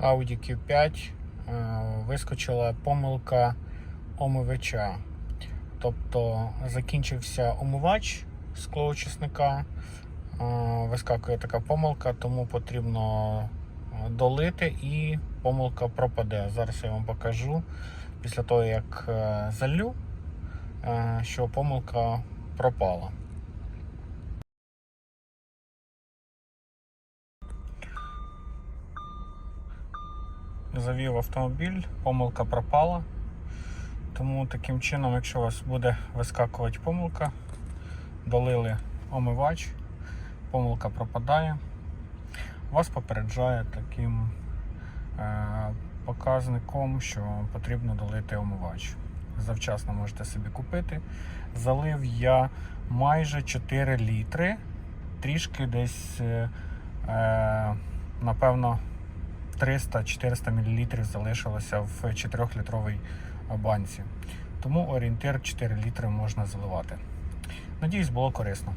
Audi Q5 е, вискочила помилка омивача. Тобто закінчився омивач склоочисника, е, вискакує така помилка, тому потрібно е, долити і помилка пропаде. Зараз я вам покажу після того, як залю, що помилка пропала. Завів автомобіль, помилка пропала. Тому таким чином, якщо у вас буде вискакувати помилка, долили омивач, помилка пропадає, вас попереджає таким е, показником, що потрібно долити омивач. Завчасно можете собі купити. Залив я майже 4 літри, трішки десь, е, напевно, 300-400 мл залишилося в 4-літровій банці. Тому орієнтир 4 літри можна заливати. Надіюсь, було корисно.